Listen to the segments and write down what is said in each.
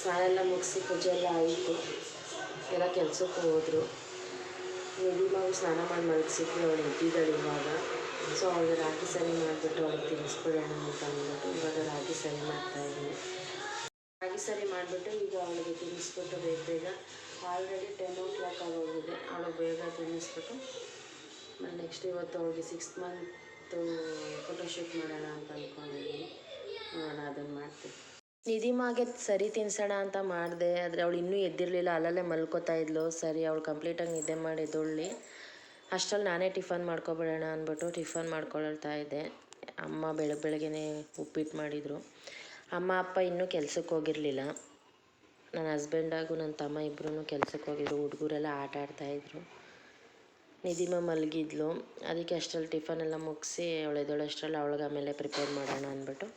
ಸ್ನಾನ ಎಲ್ಲ ಮುಗಿಸಿ ಪೂಜೆ ಎಲ್ಲ ಆಯಿತು. ಎಲ್ಲ ಕೆಲಸಕ್ಕೆ ಹೋದರು. ಮಗು ಸ್ನಾನ ಮಾಡಿ ಮಲಗಿಸಿದ್ವಿ, ಅವಳು ಎದ್ದಿದ್ದಾಳೆ ಇವಾಗ. ಸೊ ಅವಳಿಗೆ ರಾಗಿ ಸರಿ ಮಾಡಿಬಿಟ್ಟು ಅವಳಿಗೆ ತಿನ್ನಿಸ್ಬಿಡೋಣ ಅಂತ ಅಂದ್ಬಿಟ್ಟು ಇವಾಗ ರಾಗಿ ಸರಿ ಮಾಡ್ತಾಯಿದ್ದೀನಿ ರಾಗಿ ಸರಿ ಮಾಡಿಬಿಟ್ಟು ಈಗ ಅವಳಿಗೆ ತಿನ್ನಿಸ್ಬಿಟ್ಟು ಬೇಗ ಬೇಗ ಆಲ್ರೆಡಿ ಟೆನ್ ಓ ಕ್ಲಾಕ್ ಆಗೋಗಿದೆ. ಅವಳಿಗೆ ಬೇಗ ತಿನ್ನಿಸ್ಬಿಟ್ಟು ನೆಕ್ಸ್ಟ್ ಇವತ್ತು ಅವಳಿಗೆ ಸಿಕ್ಸ್ ಮಂತು ಫೋಟೋಶೂಟ್ ಮಾಡೋಣ ಅಂತ ಅಂದ್ಕೊಂಡಿದ್ದೀನಿ ನೋಡೋಣ ಅದನ್ನು ಮಾಡ್ತೀನಿ. ನಿಧಿಮಾಗೆ ಸರಿ ತಿನ್ಸೋಣ ಅಂತ ಮಾಡಿದೆ, ಆದರೆ ಅವಳು ಇನ್ನೂ ಎದ್ದಿರಲಿಲ್ಲ, ಅಲ್ಲಲ್ಲೇ ಮಲ್ಕೋತಾ ಇದ್ಲು. ಸರಿ, ಅವಳು ಕಂಪ್ಲೀಟಾಗಿ ನಿದ್ದೆ ಮಾಡಿ ಎದ್ದೊಳ್ಳಿ. ಅಷ್ಟರಲ್ಲಿ ನಾನೇ ಟಿಫನ್ ಮಾಡ್ಕೊಬಿಡೋಣ ಅಂದ್ಬಿಟ್ಟು ಟಿಫನ್ ಮಾಡ್ಕೊಳ್ತಾ ಇದ್ದೆ. ಅಮ್ಮ ಬೆಳಗ್ಗೆ ಬೆಳಗ್ಗೆನೇ ಉಪ್ಪಿಟ್ಟು ಮಾಡಿದರು. ಅಮ್ಮ, ಅಪ್ಪ ಇನ್ನೂ ಕೆಲ್ಸಕ್ಕೆ ಹೋಗಿರಲಿಲ್ಲ. ನನ್ನ ಹಸ್ಬೆಂಡ್ ಹಾಗೂ ನನ್ನ ತಮ್ಮ ಇಬ್ಬರೂ ಕೆಲ್ಸಕ್ಕೆ ಹೋಗಿದ್ರು. ಹುಡುಗರೆಲ್ಲ ಆಟ ಆಡ್ತಾಯಿದ್ರು ನಿಧಿಮ ಮಲಗಿದ್ಲು. ಅದಕ್ಕೆ ಅಷ್ಟರಲ್ಲಿ ಟಿಫನ್ ಎಲ್ಲ ಮುಗಿಸಿ ಅವಳು ಎದ್ದೋಳಷ್ಟರಲ್ಲಿ ಅವಳಿಗೆ ಆಮೇಲೆ ಪ್ರಿಪೇರ್ ಮಾಡೋಣ ಅಂದ್ಬಿಟ್ಟು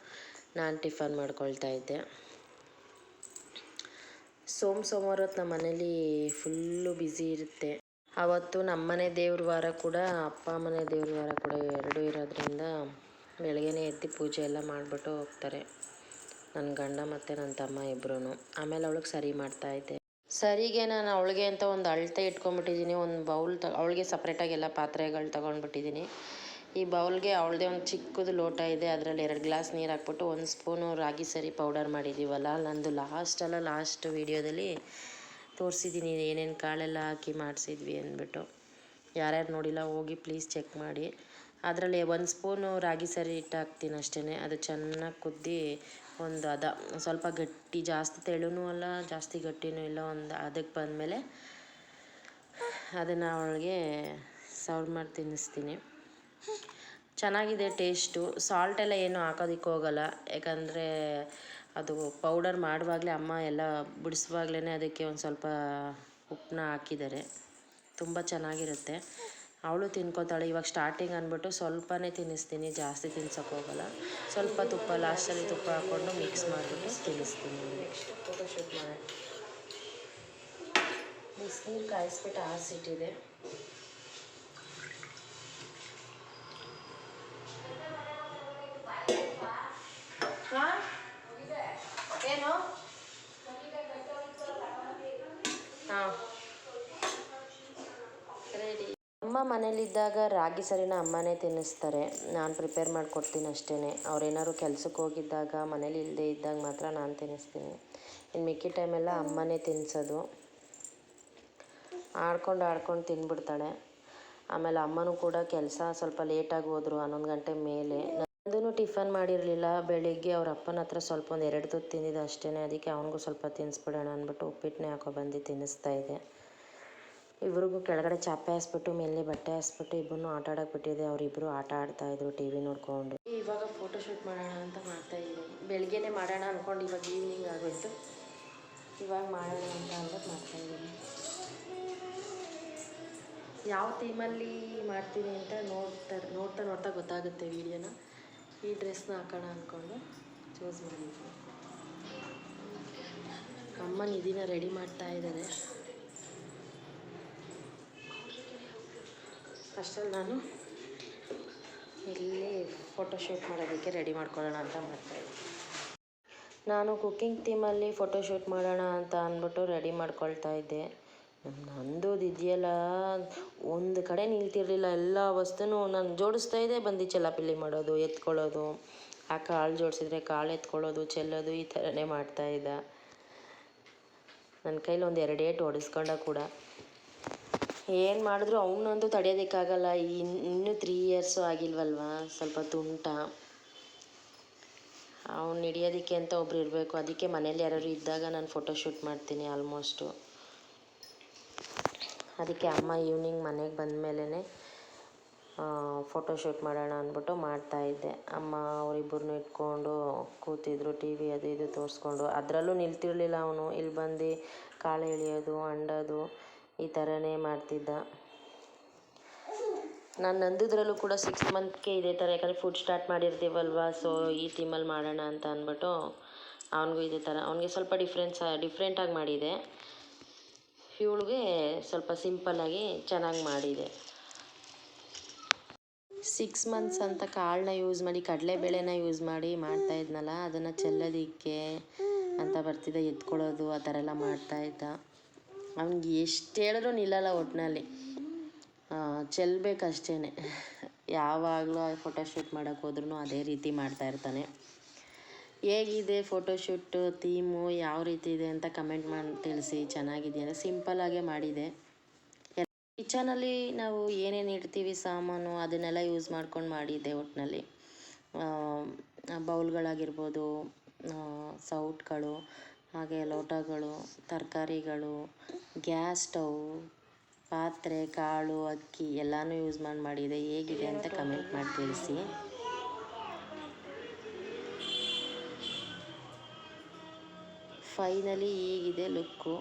ನಾನು ಟಿಫನ್ ಮಾಡ್ಕೊಳ್ತಾ ಇದ್ದೆ. ಸೋಮ ಸೋಮವಾರ ಹೊತ್ತು ನಮ್ಮ ಮನೇಲಿ ಫುಲ್ಲು ಬ್ಯುಸಿ ಇರುತ್ತೆ. ಅವತ್ತು ನಮ್ಮನೆ ದೇವ್ರ ವಾರ ಕೂಡ, ಅಪ್ಪ ಮನೆ ದೇವ್ರ ವಾರ ಕೂಡ ಎರಡೂ ಇರೋದ್ರಿಂದ ಬೆಳಗ್ಗೆನೇ ಎದ್ದು ಪೂಜೆ ಎಲ್ಲ ಮಾಡಿಬಿಟ್ಟು ಹೋಗ್ತಾರೆ. ನನ್ನ ಗಂಡ ಮತ್ತು ನನ್ನ ತಮ್ಮ ಇಬ್ಬರೂ ಆಮೇಲೆ ಅವಳಿಗೆ ಸರಿ ಮಾಡ್ತಾ ಇದ್ದೆ. ಸರಿಗೆ ನಾನು ಅವಳಿಗೆ ಅಂತ ಒಂದು ಅಳತೆ ಇಟ್ಕೊಂಡ್ಬಿಟ್ಟಿದ್ದೀನಿ. ಒಂದು ಬೌಲ್ ತ, ಅವಳಿಗೆ ಸಪ್ರೇಟಾಗಿ ಎಲ್ಲ ಪಾತ್ರೆಗಳು ತೊಗೊಂಡ್ಬಿಟ್ಟಿದ್ದೀನಿ. ಈ ಬೌಲ್ಗೆ ಅವಳದೇ ಒಂದು ಚಿಕ್ಕದು ಲೋಟ ಇದೆ, ಅದರಲ್ಲಿ ಎರಡು ಗ್ಲಾಸ್ ನೀರು ಹಾಕ್ಬಿಟ್ಟು ಒಂದು ಸ್ಪೂನು ರಾಗಿ ಸರಿ ಪೌಡರ್ ಮಾಡಿದ್ದೀವಲ್ಲ ನಂದು ಲಾಸ್ಟಲ್ಲ ಲಾಸ್ಟ್ ವೀಡಿಯೋದಲ್ಲಿ ತೋರಿಸಿದ್ದೀನಿ ಏನೇನು ಕಾಳೆಲ್ಲ ಹಾಕಿ ಮಾಡಿಸಿದ್ವಿ ಅಂದ್ಬಿಟ್ಟು. ಯಾರ್ಯಾರು ನೋಡಿಲ್ಲ, ಹೋಗಿ ಪ್ಲೀಸ್ ಚೆಕ್ ಮಾಡಿ. ಅದರಲ್ಲಿ ಒಂದು ಸ್ಪೂನು ರಾಗಿ ಸರಿ ಹಿಟ್ಟು ಹಾಕ್ತೀನಿ ಅಷ್ಟೇ ಅದು ಚೆನ್ನಾಗಿ ಕುದ್ದಿ ಒಂದು ಅದ, ಸ್ವಲ್ಪ ಗಟ್ಟಿ, ಜಾಸ್ತಿ ತೆಳುನೂ ಅಲ್ಲ, ಜಾಸ್ತಿ ಗಟ್ಟಿನೂ ಇಲ್ಲ, ಒಂದು ಅದಕ್ಕೆ ಬಂದಮೇಲೆ ಅದನ್ನು ಅವಳಿಗೆ ಸರ್ವ್ ಮಾಡಿ ತಿನ್ನಿಸ್ತೀನಿ. ಚೆನ್ನಾಗಿದೆ ಟೇಸ್ಟು. ಸಾಲ್ಟ್ ಎಲ್ಲ ಏನು ಹಾಕೋದಿಕ್ಕೆ ಹೋಗಲ್ಲ. ಯಾಕಂದರೆ ಅದು ಪೌಡರ್ ಮಾಡುವಾಗಲೇ ಅಮ್ಮ ಎಲ್ಲ ಬಿಡಿಸುವಾಗ್ಲೇ ಅದಕ್ಕೆ ಒಂದು ಸ್ವಲ್ಪ ಉಪ್ಪನ್ನ ಹಾಕಿದ್ದಾರೆ. ತುಂಬ ಚೆನ್ನಾಗಿರುತ್ತೆ. ಅವಳು ತಿನ್ಕೋತಾಳೆ. ಇವಾಗ ಸ್ಟಾರ್ಟಿಂಗ್ ಅಂದ್ಬಿಟ್ಟು ಸ್ವಲ್ಪನೇ ತಿನ್ನಿಸ್ತೀನಿ. ಜಾಸ್ತಿ ತಿನ್ಸೋಕೆ ಹೋಗಲ್ಲ. ಸ್ವಲ್ಪ ತುಪ್ಪ ಲಾಸ್ಟಲ್ಲಿ ತುಪ್ಪ ಹಾಕ್ಕೊಂಡು ಮಿಕ್ಸ್ ಮಾಡಿಬಿಟ್ಟು ತಿನ್ನಿಸ್ತೀನಿ ನೆಕ್ಸ್ಟ್ ಫೋಟೋಶೂಟ್ ಮಾಡಿ ಬಿಸಿನೀರು ಕಾಯಿಸ್ಬಿಟ್ಟು ಆರಿಸಿಟ್ಟಿದೆ ಹಾಂ ಏನು ಹಾಂ ರೆಡಿ ಮನೇಲಿದ್ದಾಗ ರಾಗಿ ಸರಿನ ಅಮ್ಮನೇ ತಿನ್ನಿಸ್ತಾರೆ. ನಾನು ಪ್ರಿಪೇರ್ ಮಾಡಿಕೊಡ್ತೀನಿ ಅಷ್ಟೇ ಅವ್ರೇನಾದ್ರು ಕೆಲ್ಸಕ್ಕೆ ಹೋಗಿದ್ದಾಗ, ಮನೇಲಿ ಇಲ್ಲದೆ ಇದ್ದಾಗ ಮಾತ್ರ ನಾನು ತಿನ್ನಿಸ್ತೀನಿ. ಇನ್ನು ಮಿಕ್ಕಿ ಟೈಮೆಲ್ಲ ಅಮ್ಮನೇ ತಿನ್ನಿಸೋದು ಆಡ್ಕೊಂಡು ಆಡ್ಕೊಂಡು ತಿಂದ್ಬಿಡ್ತಾಳೆ ಆಮೇಲೆ ಅಮ್ಮನೂ ಕೂಡ ಕೆಲಸ ಸ್ವಲ್ಪ ಲೇಟಾಗಿ ಹೋದರು, ಹನ್ನೊಂದು ಗಂಟೆ ಮೇಲೆ. ನಂದೂ ಟಿಫನ್ ಮಾಡಿರಲಿಲ್ಲ. ಬೆಳಿಗ್ಗೆ ಅವ್ರ ಅಪ್ಪನ ಹತ್ರ ಸ್ವಲ್ಪ ಒಂದು ಎರಡು ತುತ್ತು ತಿಂದಿದ್ದು ಅಷ್ಟೇ ಅದಕ್ಕೆ ಅವನಿಗೂ ಸ್ವಲ್ಪ ತಿನ್ನಿಸ್ಬಿಡೋಣ ಅಂದ್ಬಿಟ್ಟು ಉಪ್ಪಿಟ್ಟನ್ನೇ ಹಾಕೋ ಬಂದು ತಿನ್ನಿಸ್ತಾ ಇದ್ದೆ ಇಬ್ರಿಗೂ ಕೆಳಗಡೆ ಚಾಪೆ ಹಾಸ್ಬಿಟ್ಟು, ಮೇಲೆ ಬಟ್ಟೆ ಹಾಸ್ಬಿಟ್ಟು ಇಬ್ಬರು ಆಟ ಆಡಕ್ಕೆ ಬಿಟ್ಟಿದೆ ಅವರಿಬ್ಬರು ಆಟ ಆಡ್ತಾಯಿದ್ರು ಟಿ ವಿ ನೋಡ್ಕೊಂಡು. ಇವಾಗ ಫೋಟೋ ಶೂಟ್ ಮಾಡೋಣ ಅಂತ ಮಾಡ್ತಾ ಇದ್ದೀನಿ. ಬೆಳಗ್ಗೆನೇ ಮಾಡೋಣ ಅಂದ್ಕೊಂಡು ಇವಾಗ ಈವ್ನಿಂಗ್ ಆಗೋಯ್ತು. ಇವಾಗ ಮಾಡೋಣ ಅಂತ ಅಂದ್ಬಿಟ್ಟು ಮಾಡ್ತಾಯಿದ್ದೀನಿ ಯಾವ ಥೀಮಲ್ಲಿ ಮಾಡ್ತೀನಿ ಅಂತ ನೋಡ್ತಾ ನೋಡ್ತಾ ನೋಡ್ತಾ ಗೊತ್ತಾಗುತ್ತೆ ವೀಡಿಯೋನ. ಈ ಡ್ರೆಸ್ನ ಹಾಕೋಣ ಅಂದ್ಕೊಂಡು ಚೂಸ್ ಮಾಡಿದ್ದೀನಿ. ಅಮ್ಮ ನಿಧಿನ ರೆಡಿ ಮಾಡ್ತಾ ಇದ್ದಾರೆ ಅಷ್ಟರಲ್ಲಿ ನಾನು ಇಲ್ಲಿ ಫೋಟೋಶೂಟ್ ಮಾಡೋದಕ್ಕೆ ರೆಡಿ ಮಾಡ್ಕೊಳ್ಳೋಣ ಅಂತ ಮಾಡ್ತಾಯಿದ್ದೆ ನಾನು ಕುಕ್ಕಿಂಗ್ ಥೀಮಲ್ಲಿ ಫೋಟೋಶೂಟ್ ಮಾಡೋಣ ಅಂತ ಅಂದ್ಬಿಟ್ಟು ರೆಡಿ ಮಾಡ್ಕೊಳ್ತಾ ಇದ್ದೆ. ನಂದು ಇದೆಯಲ್ಲ, ಒಂದು ಕಡೆ ನಿಲ್ತಿರಲಿಲ್ಲ, ಎಲ್ಲ ವಸ್ತುನೂ ನಾನು ಜೋಡಿಸ್ತಾ ಇದ್ದೆ. ಬಂದು ಚೆಲ್ಲಾಪಿಲ್ಲಿ ಮಾಡೋದು, ಎತ್ಕೊಳ್ಳೋದು, ಆ ಕಾಳು ಜೋಡಿಸಿದ್ರೆ ಕಾಳು ಎತ್ಕೊಳ್ಳೋದು, ಚೆಲ್ಲೋದು, ಈ ಥರನೇ ಮಾಡ್ತಾಯಿದ್ದ ನನ್ನ ಕೈಲಿ ಒಂದು ಎರಡು ಏಟು ಹೊಡೆಸ್ಕೊಂಡ ಕೂಡ. ಏನು ಮಾಡಿದ್ರು ಅವನಂತೂ ತಡೆಯೋದಕ್ಕಾಗಲ್ಲ. ಇನ್ನು ಇನ್ನೂ ತ್ರೀ ಇಯರ್ಸು ಆಗಿಲ್ವಲ್ವಾ? ಸ್ವಲ್ಪ ತುಂಟ. ಅವ್ನು ಹಿಡಿಯೋದಕ್ಕೆ ಅಂತ ಒಬ್ರು ಇರಬೇಕು. ಅದಕ್ಕೆ ಮನೇಲಿ ಯಾರಾದ್ರು ಇದ್ದಾಗ ನಾನು ಫೋಟೋಶೂಟ್ ಮಾಡ್ತೀನಿ ಆಲ್ಮೋಸ್ಟು ಅದಕ್ಕೆ ಅಮ್ಮ ಈವ್ನಿಂಗ್ ಮನೆಗೆ ಬಂದ ಮೇಲೇ ಫೋಟೋಶೂಟ್ ಮಾಡೋಣ ಅಂದ್ಬಿಟ್ಟು ಮಾಡ್ತಾಯಿದ್ದೆ ಅಮ್ಮ ಅವರಿಬ್ಬರನ್ನೂ ಇಟ್ಕೊಂಡು ಕೂತಿದ್ರು ಟಿ ವಿ ಅದು ಇದು ತೋರಿಸ್ಕೊಂಡು. ಅದರಲ್ಲೂ ನಿಲ್ತಿರಲಿಲ್ಲ ಅವನು. ಇಲ್ಲಿ ಬಂದು ಕಾಳು ಎಳೆಯೋದು, ಅಂಡೋದು. ಈ ಥರನೇ ಮಾಡ್ತಿದ್ದ. ನಾನು ನಂದಿದ್ರಲ್ಲೂ ಕೂಡ ಸಿಕ್ಸ್ ಮಂತ್ಗೆ ಇದೇ ಥರ ಯಾಕಂದರೆ ಫುಡ್ ಸ್ಟಾರ್ಟ್ ಮಾಡಿರ್ತೀವಲ್ವಾ ಸೊ ಈ ಥೀಮಲ್ಲಿ ಮಾಡೋಣ ಅಂತ ಅಂದ್ಬಿಟ್ಟು ಅವನಿಗೂ ಇದೇ ಥರ ಅವನಿಗೆ ಸ್ವಲ್ಪ ಡಿಫ್ರೆನ್ಸ್ ಡಿಫ್ರೆಂಟಾಗಿ ಮಾಡಿದೆ. ಇವಳಿಗೆ ಸ್ವಲ್ಪ ಸಿಂಪಲ್ಲಾಗಿ ಚೆನ್ನಾಗಿ ಮಾಡಿದೆ. ಸಿಕ್ಸ್ ಮಂತ್ಸ್ ಅಂತ ಕಾಳನ್ನ ಯೂಸ್ ಮಾಡಿ ಕಡಲೆಬೇಳೆನ ಯೂಸ್ ಮಾಡಿ ಮಾಡ್ತಾ ಇದ್ನಲ್ಲ, ಅದನ್ನು ಚೆಲ್ಲೋದಿಕ್ಕೆ ಅಂತ ಬರ್ತಿದ್ದ, ಎತ್ಕೊಳ್ಳೋದು, ಆ ಥರ ಎಲ್ಲ ಮಾಡ್ತಾಯಿದ್ದ ಅವ್ನಿಗೆ ಎಷ್ಟು ಹೇಳಿದ್ರು ನಿಲ್ಲಲ್ಲ ಒಟ್ಟಿನಲ್ಲಿ ಚೆಲ್ಲಬೇಕಷ್ಟೇ ಯಾವಾಗಲೂ ಫೋಟೋಶೂಟ್ ಮಾಡೋಕ್ಕೆ ಹೋದ್ರೂ ಅದೇ ರೀತಿ ಮಾಡ್ತಾ ಇರ್ತಾನೆ. ಹೇಗಿದೆ ಫೋಟೋಶೂಟು ಥೀಮು ಯಾವ ರೀತಿ ಇದೆ ಅಂತ ಕಮೆಂಟ್ ಮಾಡಿ, ತಿಳಿಸಿ, ಚೆನ್ನಾಗಿದೆಯಾ ಸಿಂಪಲ್ಲಾಗೇ ಮಾಡಿದೆ. ಕಿಚನಲ್ಲಿ ನಾವು ಏನೇನು ಇಡ್ತೀವಿ ಸಾಮಾನು ಅದನ್ನೆಲ್ಲ ಯೂಸ್ ಮಾಡ್ಕೊಂಡು ಮಾಡಿದ್ದೆ ಒಟ್ಟಿನಲ್ಲಿ ಬೌಲ್ಗಳಾಗಿರ್ಬೋದು ಸೌಟ್ಗಳು ಹಾಗೆ ಲೋಟಗಳು, ತರಕಾರಿಗಳು, ಗ್ಯಾಸ್ ಸ್ಟವ್, ಪಾತ್ರೆ, ಕಾಳು, ಅಕ್ಕಿ ಎಲ್ಲನೂ ಯೂಸ್ ಮಾಡಿ ಮಾಡಿದೆ. ಹೇಗಿದೆ ಅಂತ ಕಮೆಂಟ್ ಮಾಡಿ ತಿಳಿಸಿ. ಫೈನಲಿ ಹೀಗಿದೆ ಲುಕ್ಕು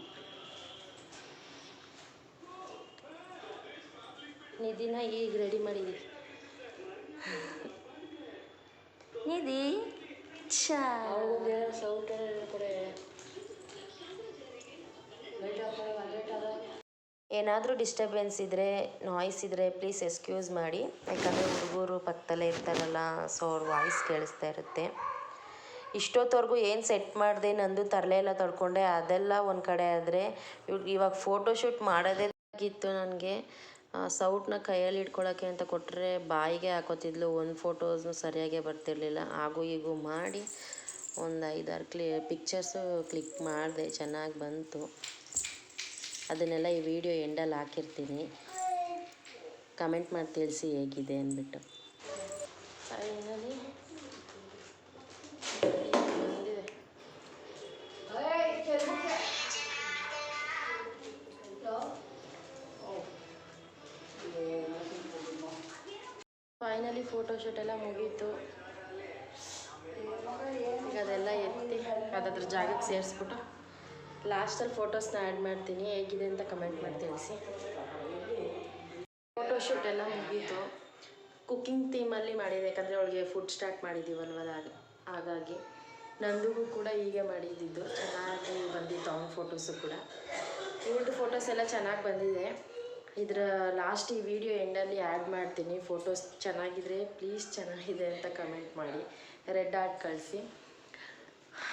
ನಿಧಿನ ಈಗ ರೆಡಿ ಮಾಡಿದ್ದೀವಿ ನಿಧಿ ಚಾ ಏನಾದರೂ ಡಿಸ್ಟರ್ಬೆನ್ಸ್ ಇದ್ದರೆ ನಾಯ್ಸ್ ಇದ್ದರೆ ಪ್ಲೀಸ್ ಎಕ್ಸ್ಕ್ಯೂಸ್ ಮಾಡಿ. ಯಾಕಂದರೆ ಹುಡುಗರು ಪಕ್ಕದಲ್ಲೇ ಇರ್ತಾರಲ್ಲ ಸೊ ಅವ್ರ ವಾಯ್ಸ್ ಕೇಳಿಸ್ತಾ ಇರುತ್ತೆ. ಇಷ್ಟೊತ್ತವರೆಗೂ ಏನು ಸೆಟ್ ಮಾಡಿದೆ ನಂದು ತರಲೆ ಎಲ್ಲ ತೊಳ್ಕೊಂಡೆ ಅದೆಲ್ಲ ಒಂದು ಕಡೆ ಆದರೆ ಇವಾಗ ಫೋಟೋಶೂಟ್ ಮಾಡೋದೇ ಆಗಿತ್ತು ನನಗೆ. ಸೌಟ್ನ ಕೈಯಲ್ಲಿ ಇಟ್ಕೊಳ್ಳೋಕ್ಕೆ ಅಂತ ಕೊಟ್ಟರೆ ಬಾಯಿಗೆ ಹಾಕೋತಿದ್ಲು. ಒಂದು ಫೋಟೋಸ್ನು ಸರಿಯಾಗೇ ಬರ್ತಿರ್ಲಿಲ್ಲ. ಹಾಗೂ ಹೀಗೂ ಮಾಡಿ ಒಂದು ಐದಾರು ಕ್ಲಿ ಪಿಕ್ಚರ್ಸು ಕ್ಲಿಕ್ ಮಾಡಿದೆ. ಚೆನ್ನಾಗಿ ಬಂತು. ಅದನ್ನೆಲ್ಲ ಈ ವಿಡಿಯೋ ಎಂಡಲ್ಲಿ ಹಾಕಿರ್ತೀನಿ. ಕಮೆಂಟ್ ಮಾಡಿ ತಿಳಿಸಿ ಹೇಗಿದೆ ಅಂದ್ಬಿಟ್ಟು. ಫೈನಲಿ ಫೈನಲಿ ಫೋಟೋಶೂಟ್ ಎಲ್ಲ ಮುಗೀತು. ಈಗ ಅದೆಲ್ಲ ಎತ್ತಿ ಅದಾದ್ರ ಜಾಗಕ್ಕೆ ಸೇರಿಸ್ಬಿಟ್ಟು. ಲಾಸ್ಟಲ್ಲಿ ಫೋಟೋಸ್ನ ಆ್ಯಡ್ ಮಾಡ್ತೀನಿ, ಹೇಗಿದೆ ಅಂತ ಕಮೆಂಟ್ ಮಾಡಿ ತಿಳಿಸಿ. ಫೋಟೋಶೂಟ್ ಎಲ್ಲ ಮುಗೀತು. ಕುಕ್ಕಿಂಗ್ ಥೀಮಲ್ಲಿ ಮಾಡಿದೆ ಯಾಕಂದರೆ ಅವಳಿಗೆ ಫುಡ್ ಸ್ಟಾರ್ಟ್ ಮಾಡಿದ್ದೀವಲ್ವ ಹಾಗೆ ಹಾಗಾಗಿ. ನಂದಿಗೂ ಕೂಡ ಹೀಗೆ ಮಾಡಿದ್ದಿದ್ದು ಚೆನ್ನಾಗಿ ಬಂದಿತ್ತು ಅವನ ಫೋಟೋಸು ಕೂಡ. ಇವ್ರದ್ದು ಫೋಟೋಸ್ ಎಲ್ಲ ಚೆನ್ನಾಗಿ ಬಂದಿದೆ. ಇದರ ಲಾಸ್ಟ್ ಈ ವಿಡಿಯೋ ಎಂಡಲ್ಲಿ ಆ್ಯಡ್ ಮಾಡ್ತೀನಿ. ಫೋಟೋಸ್ ಚೆನ್ನಾಗಿದ್ರೆ ಪ್ಲೀಸ್ ಚೆನ್ನಾಗಿದೆ ಅಂತ ಕಮೆಂಟ್ ಮಾಡಿ. ರೆಡ್ ಆರ್ಟ್ ಕಳಿಸಿ.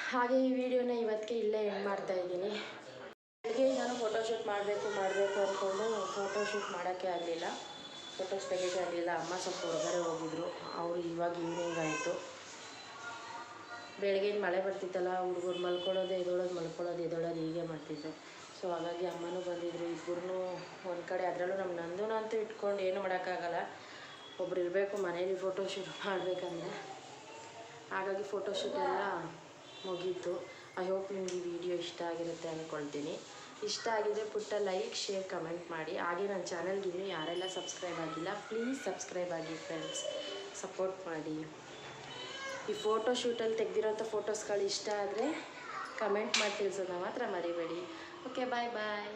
ಹಾಗೆ ಈ ವಿಡಿಯೋನ ಇವತ್ತಿಗೆ ಇಲ್ಲೇ ಎಂಡ್ ಮಾಡ್ತಾ ಇದ್ದೀನಿ. ಬೆಳಗ್ಗೆ ನಾನು ಫೋಟೋಶೂಟ್ ಮಾಡಬೇಕು ಮಾಡಬೇಕು ಅಂದ್ಕೊಂಡು ಫೋಟೋಶೂಟ್ ಮಾಡೋಕ್ಕೆ ಆಗಲಿಲ್ಲ. ಫೋಟೋಸ್ ತೆಗಿಯೋಕ್ಕೆ ಆಗಲಿಲ್ಲ. ಅಮ್ಮ ಸ್ವಲ್ಪ ಹೊರಗಡೆ ಹೋಗಿದ್ರು. ಅವರು ಇವಾಗ ಈವ್ನಿಂಗ್ ಆಯಿತು. ಬೆಳಗ್ಗೆ ಮಳೆ ಬರ್ತಿತ್ತಲ್ಲ, ಹುಡುಗರು ಮಲ್ಕೊಳ್ಳೋದು ಎದೊಳೋದು ಮಲ್ಕೊಳ್ಳೋದು, ಎದೊಳೋದು ಹೀಗೆ ಮಾಡ್ತಿದ್ರು. ಸೊ ಹಾಗಾಗಿ ಅಮ್ಮನೂ ಬಂದಿದ್ರು ಇಬ್ಬರೂ ಒಂದು ಕಡೆ. ಅದರಲ್ಲೂ ನಮ್ಮ ನಂದೂನ ಅಂತೂ ಇಟ್ಕೊಂಡು ಏನು ಮಾಡೋಕ್ಕಾಗಲ್ಲ. ಒಬ್ರು ಇರಬೇಕು ಮನೇಲಿ ಫೋಟೋಶೂಟ್ ಮಾಡಬೇಕಂದ್ರೆ. ಹಾಗಾಗಿ ಫೋಟೋಶೂಟ್ ಎಲ್ಲ ಮುಗೀತು. ಐ ಹೋಪ್ ನಿಮ್ಗೆ ವಿಡಿಯೋ ಇಷ್ಟ ಆಗಿರುತ್ತೆ ಅಂದ್ಕೊಳ್ತೀನಿ ಇಷ್ಟ ಆಗಿದ್ರೆ ಪುಟ್ಟ ಲೈಕ್ ಶೇರ್ ಕಮೆಂಟ್ ಮಾಡಿ. ಹಾಗೆ ನನ್ನ ಚಾನಲ್ಗೆ ಇನ್ನೂ ಯಾರೆಲ್ಲ ಸಬ್ಸ್ಕ್ರೈಬ್ ಆಗಿಲ್ಲ ಪ್ಲೀಸ್ ಸಬ್ಸ್ಕ್ರೈಬ್ ಆಗಿ ಫ್ರೆಂಡ್ಸ್ ಸಪೋರ್ಟ್ ಮಾಡಿ. ಈ ಫೋಟೋ ಶೂಟಲ್ಲಿ ತೆಗೆದಿರೋಂಥ ಫೋಟೋಸ್ಗಳು ಇಷ್ಟ ಆದರೆ ಕಮೆಂಟ್ ಮಾಡಿ ತಿಳಿಸೋದನ್ನ ಮಾತ್ರ ಮರಿಬೇಡಿ. ಓಕೆ ಬಾಯ್ ಬಾಯ್